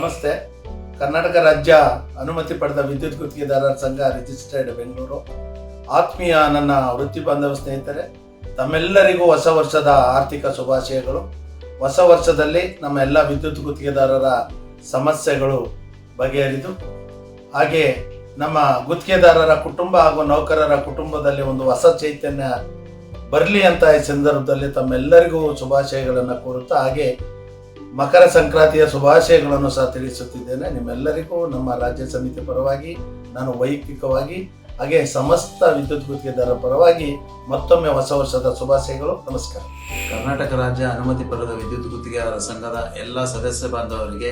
ನಮಸ್ತೆ. ಕರ್ನಾಟಕ ರಾಜ್ಯ ಅನುಮತಿ ಪಡೆದ ವಿದ್ಯುತ್ ಗುತ್ತಿಗೆದಾರರ ಸಂಘ ರಿಜಿಸ್ಟರ್ಡ್ ಬೆಂಗಳೂರು. ಆತ್ಮೀಯ ನನ್ನ ವೃತ್ತಿ ಬಾಂಧವ ಸ್ನೇಹಿತರೆ, ತಮ್ಮೆಲ್ಲರಿಗೂ ಹೊಸ ವರ್ಷದ ಆರ್ಥಿಕ ಶುಭಾಶಯಗಳು. ಹೊಸ ವರ್ಷದಲ್ಲಿ ನಮ್ಮ ಎಲ್ಲ ವಿದ್ಯುತ್ ಗುತ್ತಿಗೆದಾರರ ಸಮಸ್ಯೆಗಳು ಬಗೆಹರಿದು, ಹಾಗೆ ನಮ್ಮ ಗುತ್ತಿಗೆದಾರರ ಕುಟುಂಬ ಹಾಗೂ ನೌಕರರ ಕುಟುಂಬದಲ್ಲಿ ಒಂದು ಹೊಸ ಚೈತನ್ಯ ಬರಲಿ ಅಂತ ಈ ಸಂದರ್ಭದಲ್ಲಿ ತಮ್ಮೆಲ್ಲರಿಗೂ ಶುಭಾಶಯಗಳನ್ನು ಕೋರುತ್ತಾ, ಹಾಗೆ ಮಕರ ಸಂಕ್ರಾಂತಿಯ ಶುಭಾಶಯಗಳನ್ನು ಸಹ ತಿಳಿಸುತ್ತಿದ್ದೇನೆ. ನಿಮ್ಮೆಲ್ಲರಿಗೂ ನಮ್ಮ ರಾಜ್ಯ ಸಮಿತಿ ಪರವಾಗಿ, ನಾನು ವೈಯಕ್ತಿಕವಾಗಿ, ಹಾಗೆ ಸಮಸ್ತ ವಿದ್ಯುತ್ ಗುತ್ತಿಗೆದಾರರ ಪರವಾಗಿ ಮತ್ತೊಮ್ಮೆ ಹೊಸ ವರ್ಷದ ಶುಭಾಶಯಗಳು. ನಮಸ್ಕಾರ. ಕರ್ನಾಟಕ ರಾಜ್ಯ ಅನುಮತಿ ಪಡೆದ ವಿದ್ಯುತ್ ಗುತ್ತಿಗೆದಾರರ ಸಂಘದ ಎಲ್ಲ ಸದಸ್ಯ ಬಾಂಧವರಿಗೆ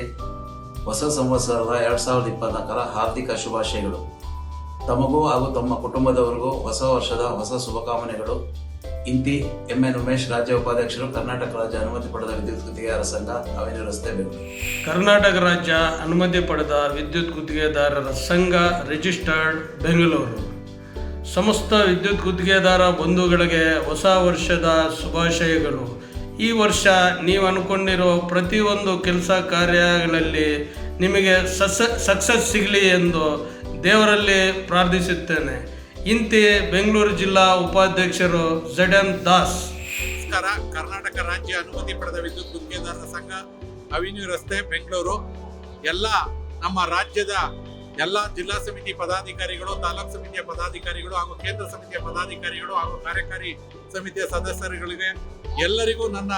ಹೊಸ ಸಂವತ್ಸರದ ಎರಡ್ ಸಾವಿರದ ಇಪ್ಪತ್ನಾಲ್ಕರ ಹಾರ್ದಿಕ ಶುಭಾಶಯಗಳು. ತಮಗೂ ಹಾಗೂ ತಮ್ಮ ಕುಟುಂಬದವರಿಗೂ ಹೊಸ ವರ್ಷದ ಹೊಸ ಶುಭಕಾಮನೆಗಳು. ಇಂತಿ ಎಂ ಎನ್ ಉಮೇಶ್ ರಾಜ್ಯ ಉಪಾಧ್ಯಕ್ಷರು ಕರ್ನಾಟಕ ರಾಜ್ಯ ಅನುಮತಿ ಪಡೆದ ವಿದ್ಯುತ್ ಗುತ್ತಿಗೆದಾರರ ಸಂಘ ಅವೇನು ರಸ್ತೆ ಬೇಕು. ಕರ್ನಾಟಕ ರಾಜ್ಯ ಅನುಮತಿ ಪಡೆದ ವಿದ್ಯುತ್ ಗುತ್ತಿಗೆದಾರರ ಸಂಘ ರಿಜಿಸ್ಟರ್ಡ್ ಬೆಂಗಳೂರು. ಸಮಸ್ತ ವಿದ್ಯುತ್ ಗುತ್ತಿಗೆದಾರ ಬಂಧುಗಳಿಗೆ ಹೊಸ ವರ್ಷದ ಶುಭಾಶಯಗಳು. ಈ ವರ್ಷ ನೀವು ಅನ್ಕೊಂಡಿರೋ ಪ್ರತಿಯೊಂದು ಕೆಲಸ ಕಾರ್ಯಗಳಲ್ಲಿ ನಿಮಗೆ ಸಸ್, ಸಕ್ಸಸ್ ಸಿಗಲಿ ಎಂದು ದೇವರಲ್ಲಿ ಪ್ರಾರ್ಥಿಸುತ್ತೇನೆ. ಇಂತಿ ಬೆಂಗಳೂರು ಜಿಲ್ಲಾ ಉಪಾಧ್ಯಕ್ಷರು ಜಡ್ ಎನ್ ದಾಸ್ ಕರ್ನಾಟಕ ರಾಜ್ಯ ಅನುಮತಿ ಪಡೆದ ವಿದ್ಯುತ್ ಗುತ್ತಿಗೆದಾರರ ಸಂಘ ಅವಿನ್ಯೂ ರಸ್ತೆ, ಬೆಂಗಳೂರು. ಎಲ್ಲ ನಮ್ಮ ರಾಜ್ಯದ ಎಲ್ಲ ಜಿಲ್ಲಾ ಸಮಿತಿ ಪದಾಧಿಕಾರಿಗಳು, ತಾಲೂಕು ಸಮಿತಿಯ ಪದಾಧಿಕಾರಿಗಳು ಹಾಗೂ ಕೇಂದ್ರ ಸಮಿತಿಯ ಪದಾಧಿಕಾರಿಗಳು ಹಾಗೂ ಕಾರ್ಯಕಾರಿ ಸಮಿತಿಯ ಸದಸ್ಯರುಗಳಿಗೆ ಎಲ್ಲರಿಗೂ ನನ್ನ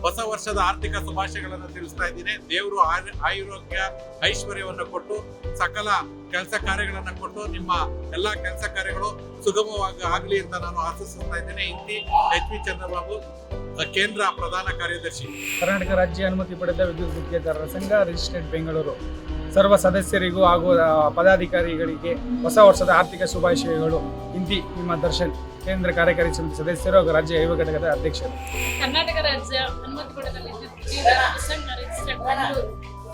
ಹೊಸ ವರ್ಷದ ಆರ್ಥಿಕ ಶುಭಾಶಯಗಳನ್ನು ತಿಳಿಸ್ತಾ ಇದ್ದೀನಿ. ದೇವರು ಆಯು- ಆಯುರೋಗ್ಯ ಐಶ್ವರ್ಯವನ್ನು ಕೊಟ್ಟು, ಸಕಲ ಕೆಲಸ ಕಾರ್ಯಗಳನ್ನು ಕೊಟ್ಟು, ನಿಮ್ಮ ಎಲ್ಲ ಕೆಲಸ ಕಾರ್ಯಗಳು ಸುಗಮವಾಗಿ ಆಗಲಿ ಅಂತ ನಾನು ಆಶಿಸ್ತಾ ಇದ್ದೇನೆ. ಇಂತಿ ಎಚ್. ಪಿ ಚಂದ್ರಬಾಬು, ಕೇಂದ್ರ ಪ್ರಧಾನ ಕಾರ್ಯದರ್ಶಿ. ಕರ್ನಾಟಕ ರಾಜ್ಯ ಅನುಮತಿ ಪಡೆದ ವಿದ್ಯುತ್ ಗುತ್ತಿಗೆದಾರರ ಸಂಘ ರಿಜಿಸ್ಟರ್ಡ್ ಬೆಂಗಳೂರು. ಸರ್ವ ಸದಸ್ಯರಿಗೂ ಹಾಗೂ ಪದಾಧಿಕಾರಿಗಳಿಗೆ ಹೊಸ ವರ್ಷದ ಆರ್ಥಿಕ ಶುಭಾಶಯಗಳು. ಇಂತಿ ನಿಮ್ಮ ದರ್ಶನ್ ಕೇಂದ್ರ ಕಾರ್ಯಕಾರಿ ಸಮಿತಿ ಸದಸ್ಯರು ಹಾಗೂ ರಾಜ್ಯ ಯುವ ಘಟಕದ ಅಧ್ಯಕ್ಷರು. ಕರ್ನಾಟಕ ರಾಜ್ಯ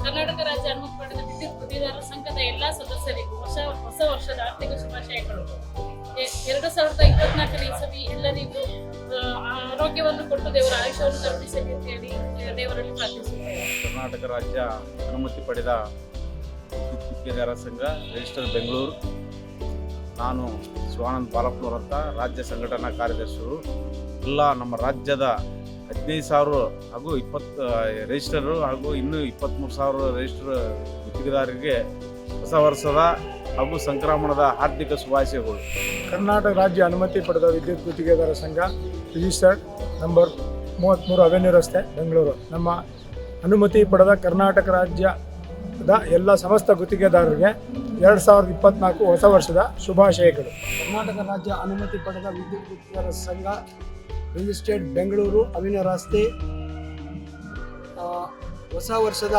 ಕರ್ನಾಟಕ ರಾಜ್ಯ ಅನುಮತಿ ಪಡೆದ ವಿದ್ಯುತ್ ಗುತ್ತಿಗೆದಾರರ ಸಂಘದ ಎಲ್ಲಾ ಸದಸ್ಯರಿಗೂ ಹೊಸ ಹೊಸ ವರ್ಷದ ಆರ್ಥಿಕ ಶುಭಾಶಯಗಳು. ಎರಡು ಸಾವಿರದ ಇಪ್ಪತ್ನಾಲ್ಕನೇ ಇಸವಿ ಎಲ್ಲರಿಗೂ ಆರೋಗ್ಯವನ್ನು ಕೊಟ್ಟು ದೇವರ ಆಯುಷ್ಯವನ್ನು ತಪ್ಪಿಸಲಿ ಅಂತ ಹೇಳಿ ದೇವರಲ್ಲಿ ಪ್ರಾರ್ಥಿಸುತ್ತೇವೆ ಕರ್ನಾಟಕ ರಾಜ್ಯ ಅನುಮತಿ ಪಡೆದ ಗುತ್ತಿಗೆದಾರರ ಸಂಘ ರಿಜಿಸ್ಟರ್ ಬೆಂಗಳೂರು. ನಾನು ಶಿವಾನಂದ್ ಬಾಲಪ್ಪನವ್ರ ಅಂತ ರಾಜ್ಯ ಸಂಘಟನಾ ಕಾರ್ಯದರ್ಶಿಗಳು ಎಲ್ಲ ನಮ್ಮ ರಾಜ್ಯದ ಹದಿನೈದು ಸಾವಿರ ಹಾಗೂ ಇಪ್ಪತ್ತು ರಿಜಿಸ್ಟರು ಹಾಗೂ ಇನ್ನೂ ಇಪ್ಪತ್ತ್ಮೂರು ಸಾವಿರ ರಿಜಿಸ್ಟರ್ ಗುತ್ತಿಗೆದಾರರಿಗೆ ಹೊಸ ವರ್ಷದ ಹಾಗೂ ಸಂಕ್ರಮಣದ ಆರ್ಥಿಕ ಶುಭಾಶಯಗಳು. ಕರ್ನಾಟಕ ರಾಜ್ಯ ಅನುಮತಿ ಪಡೆದ ವಿದ್ಯುತ್ ಗುತ್ತಿಗೆದಾರ ಸಂಘ ರಿಜಿಸ್ಟರ್ಡ್ ನಂಬರ್ ಮೂವತ್ತ್ಮೂರು ಅವೆನ್ಯೂ ರಸ್ತೆ, ಬೆಂಗಳೂರು. ನಮ್ಮ ಅನುಮತಿ ಪಡೆದ ಕರ್ನಾಟಕ ರಾಜ್ಯದ ಎಲ್ಲ ಸಮಸ್ತ ಗುತ್ತಿಗೆದಾರರಿಗೆ ಎರಡು ಸಾವಿರದ ಇಪ್ಪತ್ನಾಲ್ಕು ಹೊಸ ವರ್ಷದ ಶುಭಾಶಯಗಳು. ಕರ್ನಾಟಕ ರಾಜ್ಯ ಅನುಮತಿ ಪಡೆದ ವಿದ್ಯುತ್ ಗುತ್ತಿಗೆದಾರ ಸಂಘ ರಿಜಿಸ್ಟರ್ಡ್ ಬೆಂಗಳೂರು ಅವಿನ ರಸ್ತೆ ಹೊಸ ವರ್ಷದ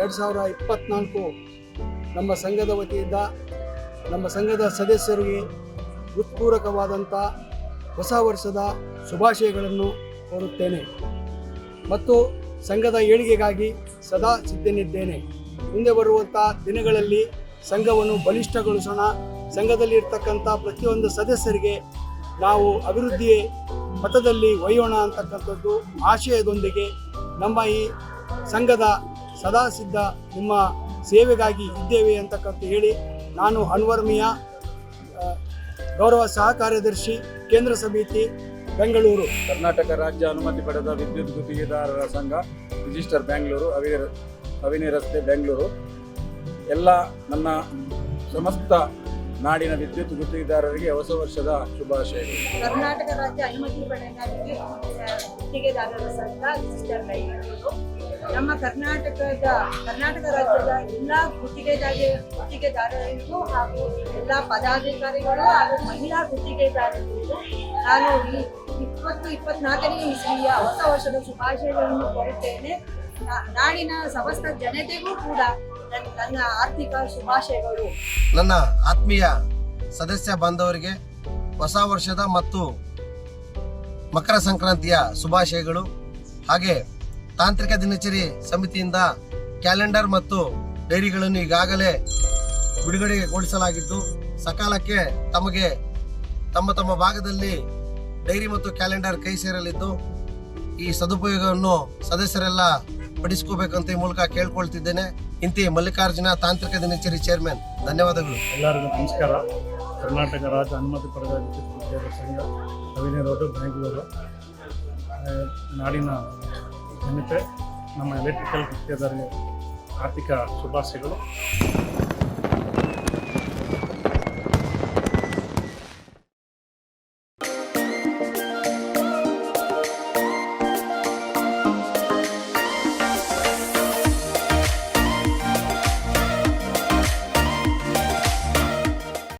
ಎರಡು ಸಾವಿರ ಇಪ್ಪತ್ನಾಲ್ಕು ನಮ್ಮ ಸಂಘದ ವತಿಯಿಂದ ನಮ್ಮ ಸಂಘದ ಸದಸ್ಯರಿಗೆ ಉತ್ಪೂರಕವಾದಂಥ ಹೊಸ ವರ್ಷದ ಶುಭಾಶಯಗಳನ್ನು ಕೋರುತ್ತೇನೆ. ಮತ್ತು ಸಂಘದ ಏಳಿಗೆಗಾಗಿ ಸದಾ ಸಿದ್ಧನಿದ್ದೇನೆ. ಮುಂದೆ ಬರುವಂಥ ದಿನಗಳಲ್ಲಿ ಸಂಘವನ್ನು ಬಲಿಷ್ಠಗೊಳಿಸೋಣ. ಸಂಘದಲ್ಲಿ ಇರ್ತಕ್ಕಂಥ ಪ್ರತಿಯೊಂದು ಸದಸ್ಯರಿಗೆ ನಾವು ಅಭಿವೃದ್ಧಿ ಪಥದಲ್ಲಿ ಒಯ್ಯೋಣ ಅಂತಕ್ಕಂಥದ್ದು ಆಶಯದೊಂದಿಗೆ ನಮ್ಮ ಈ ಸಂಘದ ಸದಾ ಸಿದ್ಧ ನಿಮ್ಮ ಸೇವೆಗಾಗಿ ಇದ್ದೇವೆ ಅಂತಕ್ಕಂಥ ಹೇಳಿ ನಾನು ಅನ್ವರ್ಮಿಯ, ಗೌರವ ಸಹ ಕಾರ್ಯದರ್ಶಿ ಕೇಂದ್ರ ಸಮಿತಿ ಬೆಂಗಳೂರು, ಕರ್ನಾಟಕ ರಾಜ್ಯ ಅನುಮತಿ ಪಡೆದ ವಿದ್ಯುತ್ ಗುತ್ತಿಗೆದಾರರ ಸಂಘ, ರಿಜಿಸ್ಟರ್ ಬೆಂಗಳೂರು ಅವಿ ಅವಿನಿ ರಸ್ತೆ ಬೆಂಗಳೂರು. ಎಲ್ಲ ನನ್ನ ಸಮಸ್ತ ನಾಡಿನ ವಿದ್ಯುತ್ ಗುತ್ತಿಗೆದಾರರಿಗೆ ಹೊಸ ವರ್ಷದ ಶುಭಾಶಯಗಳು ಕರ್ನಾಟಕ ರಾಜ್ಯ ಅನುಮತಿ ಪಡೆದ ವಿದ್ಯುತ್ ಗುತ್ತಿಗೆದಾರರ ಸಂಘ, ರಿಜಿಸ್ಟರ್ ಬೆಂಗಳೂರು. ನಮ್ಮ ಕರ್ನಾಟಕದ, ಕರ್ನಾಟಕ ರಾಜ್ಯದ ಎಲ್ಲ ಗುತ್ತಿಗೆದಾರ ಗುತ್ತಿಗೆದಾರರಿಗೂ ಹಾಗೂ ಎಲ್ಲ ಪದಾಧಿಕಾರಿಗಳು ಹಾಗೂ ಮಹಿಳಾ ಗುತ್ತಿಗೆದಾರರಿಗೂ ನಾನು ಈ ಇಪ್ಪತ್ತು, ಇಪ್ಪತ್ನಾಲ್ಕನೇ ಇಸ್ವಿಯ ಹೊಸ ವರ್ಷದ ಶುಭಾಶಯಗಳನ್ನು ಕೋರುತ್ತೇನೆ. ನಾಡಿನ ಸಮಸ್ತ ಜನತೆಗೂ ಕೂಡ ನನ್ನ- ಆರ್ಥಿಕ ಶುಭಾಶಯಗಳು. ನನ್ನ ಆತ್ಮೀಯ ಸದಸ್ಯ ಬಾಂಧವರಿಗೆ ಹೊಸ ವರ್ಷದ ಮತ್ತು ಮಕರ ಸಂಕ್ರಾಂತಿಯ ಶುಭಾಶಯಗಳು. ಹಾಗೆ ತಾಂತ್ರಿಕ ದಿನಚರಿ ಸಮಿತಿಯಿಂದ ಕ್ಯಾಲೆಂಡರ್ ಮತ್ತು ಡೈರಿಗಳನ್ನು ಈಗಾಗಲೇ ಬಿಡುಗಡೆಗೊಳಿಸಲಾಗಿದ್ದು, ಸಕಾಲಕ್ಕೆ ತಮಗೆ ತಮ್ಮ ತಮ್ಮ ಭಾಗದಲ್ಲಿ ಡೈರಿ ಮತ್ತು ಕ್ಯಾಲೆಂಡರ್ ಕೈ ಸೇರಲಿದ್ದು, ಈ ಸದುಪಯೋಗವನ್ನು ಸದಸ್ಯರೆಲ್ಲ ಪಡಿಸ್ಕೋಬೇಕಂತ ಈ ಮೂಲಕ ಕೇಳ್ಕೊಳ್ತಿದ್ದೇನೆ. ಇಂತಿ ಮಲ್ಲಿಕಾರ್ಜುನ ತಾಂತ್ರಿಕ ದಿನಚರಿ ಚೇರ್ಮನ್, ಧನ್ಯವಾದಗಳು. ಎಲ್ಲರಿಗೂ ನಮಸ್ಕಾರ. ಕರ್ನಾಟಕ ರಾಜ್ಯ ಅನುಮತಿ ಪಡೆದ ವಿದ್ಯುತ್ ಸಂಘ ಬೆಂಗಳೂರು ನಾಡಿನ ಜನತೆ, ನಮ್ಮ ಎಲೆಕ್ಟ್ರಿಕಲ್ ಗುತ್ತಿಗೆದಾರರಿಗೆ ಆರ್ಥಿಕ ಶುಭಾಶಯಗಳು.